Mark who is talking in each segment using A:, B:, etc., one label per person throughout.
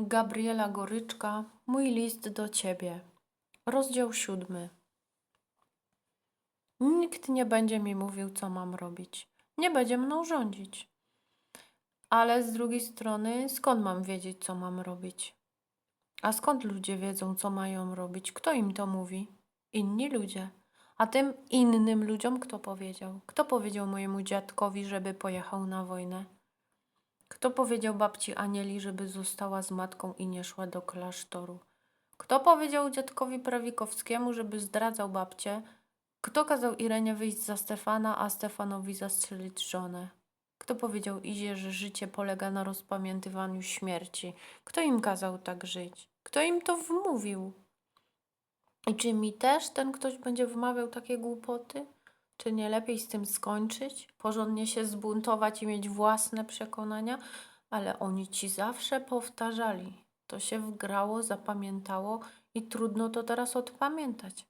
A: Gabriela Goryczka, mój list do ciebie. Rozdział siódmy. Nikt nie będzie mi mówił, co mam robić. Nie będzie mną rządzić. Ale z drugiej strony, skąd mam wiedzieć, co mam robić? A skąd ludzie wiedzą, co mają robić? Kto im to mówi? Inni ludzie. A tym innym ludziom kto powiedział? Kto powiedział mojemu dziadkowi, żeby pojechał na wojnę? Kto powiedział babci Anieli, żeby została z matką i nie szła do klasztoru? Kto powiedział dziadkowi Prawikowskiemu, żeby zdradzał babcię? Kto kazał Irenie wyjść za Stefana, a Stefanowi zastrzelić żonę? Kto powiedział Izie, że życie polega na rozpamiętywaniu śmierci? Kto im kazał tak żyć? Kto im to wmówił? I czy mi też ten ktoś będzie wmawiał takie głupoty? Czy nie lepiej z tym skończyć? Porządnie się zbuntować i mieć własne przekonania? Ale oni ci zawsze powtarzali. To się wgrało, zapamiętało i trudno to teraz odpamiętać.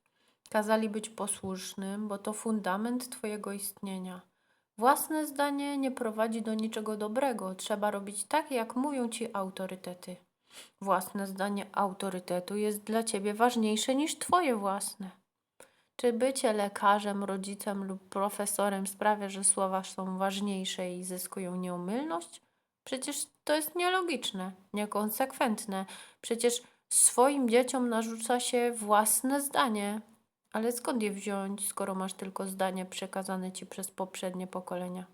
A: Kazali być posłusznym, bo to fundament twojego istnienia. Własne zdanie nie prowadzi do niczego dobrego. Trzeba robić tak, jak mówią ci autorytety. Własne zdanie autorytetu jest dla ciebie ważniejsze niż twoje własne. Czy bycie lekarzem, rodzicem lub profesorem sprawia, że słowa są ważniejsze i zyskują nieomylność? Przecież to jest nielogiczne, niekonsekwentne. Przecież swoim dzieciom narzuca się własne zdanie. Ale skąd je wziąć, skoro masz tylko zdanie przekazane ci przez poprzednie pokolenia?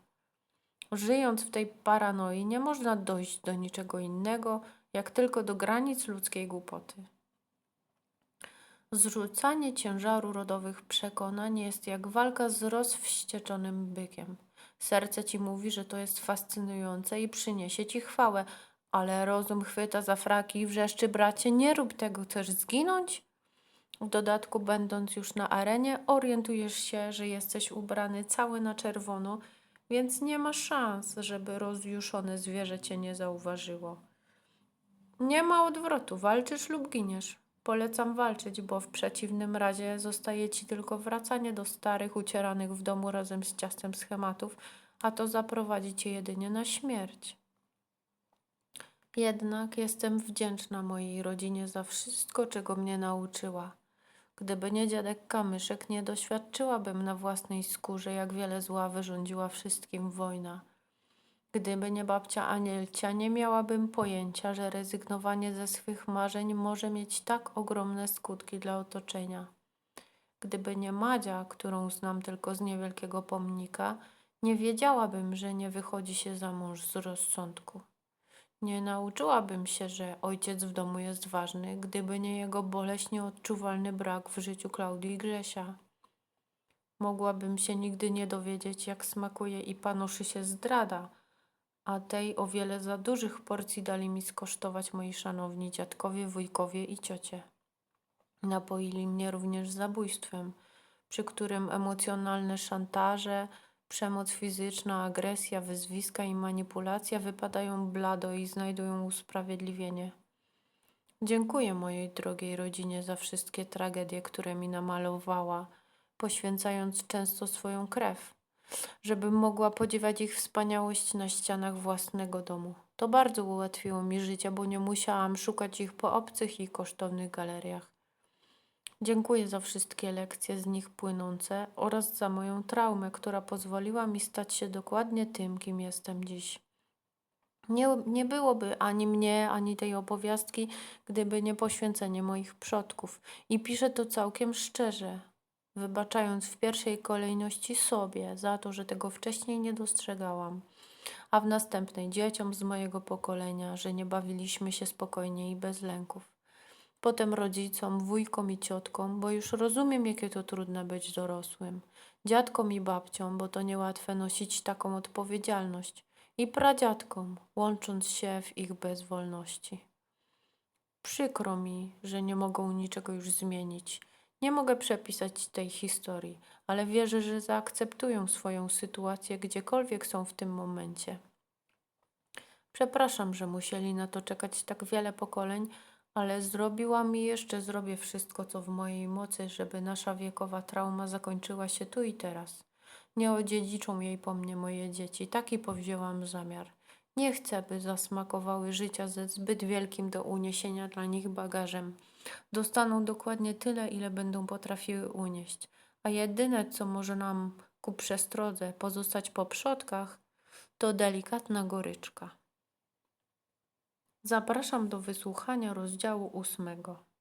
A: Żyjąc w tej paranoi, nie można dojść do niczego innego, jak tylko do granic ludzkiej głupoty. Zrzucanie ciężaru rodowych przekonań jest jak walka z rozwścieczonym bykiem. Serce ci mówi, że to jest fascynujące i przyniesie ci chwałę, ale rozum chwyta za fraki i wrzeszczy, bracie, nie rób tego, chcesz zginąć? W dodatku, będąc już na arenie, orientujesz się, że jesteś ubrany cały na czerwono, więc nie ma szans, żeby rozjuszone zwierzę cię nie zauważyło. Nie ma odwrotu, walczysz lub giniesz. Polecam walczyć, bo w przeciwnym razie zostaje ci tylko wracanie do starych, ucieranych w domu razem z ciastem schematów, a to zaprowadzi cię jedynie na śmierć. Jednak jestem wdzięczna mojej rodzinie za wszystko, czego mnie nauczyła. Gdyby nie dziadek Kamyszek, nie doświadczyłabym na własnej skórze, jak wiele zła wyrządziła wszystkim wojna. Gdyby nie babcia Anielcia, nie miałabym pojęcia, że rezygnowanie ze swych marzeń może mieć tak ogromne skutki dla otoczenia. Gdyby nie Madzia, którą znam tylko z niewielkiego pomnika, nie wiedziałabym, że nie wychodzi się za mąż z rozsądku. Nie nauczyłabym się, że ojciec w domu jest ważny, gdyby nie jego boleśnie odczuwalny brak w życiu Klaudii i Grzesia. Mogłabym się nigdy nie dowiedzieć, jak smakuje i panoszy się zdrada, a tej o wiele za dużych porcji dali mi skosztować moi szanowni dziadkowie, wujkowie i ciocie. Napoili mnie również zabójstwem, przy którym emocjonalne szantaże, przemoc fizyczna, agresja, wyzwiska i manipulacja wypadają blado i znajdują usprawiedliwienie. Dziękuję mojej drogiej rodzinie za wszystkie tragedie, które mi namalowała, poświęcając często swoją krew, żebym mogła podziwiać ich wspaniałość na ścianach własnego domu. To bardzo ułatwiło mi życie, bo nie musiałam szukać ich po obcych i kosztownych galeriach. Dziękuję za wszystkie lekcje z nich płynące oraz za moją traumę, która pozwoliła mi stać się dokładnie tym, kim jestem dziś. Nie, nie byłoby ani mnie, ani tej opowiastki, gdyby nie poświęcenie moich przodków. I piszę to całkiem szczerze, wybaczając w pierwszej kolejności sobie za to, że tego wcześniej nie dostrzegałam, a w następnej dzieciom z mojego pokolenia, że nie bawiliśmy się spokojnie i bez lęków potem rodzicom, wujkom i ciotkom, bo już rozumiem, jakie to trudne być dorosłym, dziadkom i babciom, bo to niełatwe nosić taką odpowiedzialność, i pradziadkom, łącząc się w ich bezwolności. Przykro mi, że nie mogą niczego już zmienić. Nie mogę przepisać tej historii, ale wierzę, że zaakceptują swoją sytuację gdziekolwiek są w tym momencie. Przepraszam, że musieli na to czekać tak wiele pokoleń, ale zrobiłam i jeszcze zrobię wszystko, co w mojej mocy, żeby nasza wiekowa trauma zakończyła się tu i teraz. Nie odziedziczą jej po mnie moje dzieci. Taki powzięłam zamiar. Nie chcę, by zasmakowały życia ze zbyt wielkim do uniesienia dla nich bagażem. Dostaną dokładnie tyle, ile będą potrafiły unieść, a jedyne, co może nam ku przestrodze pozostać po przodkach, to delikatna goryczka. Zapraszam do wysłuchania rozdziału ósmego.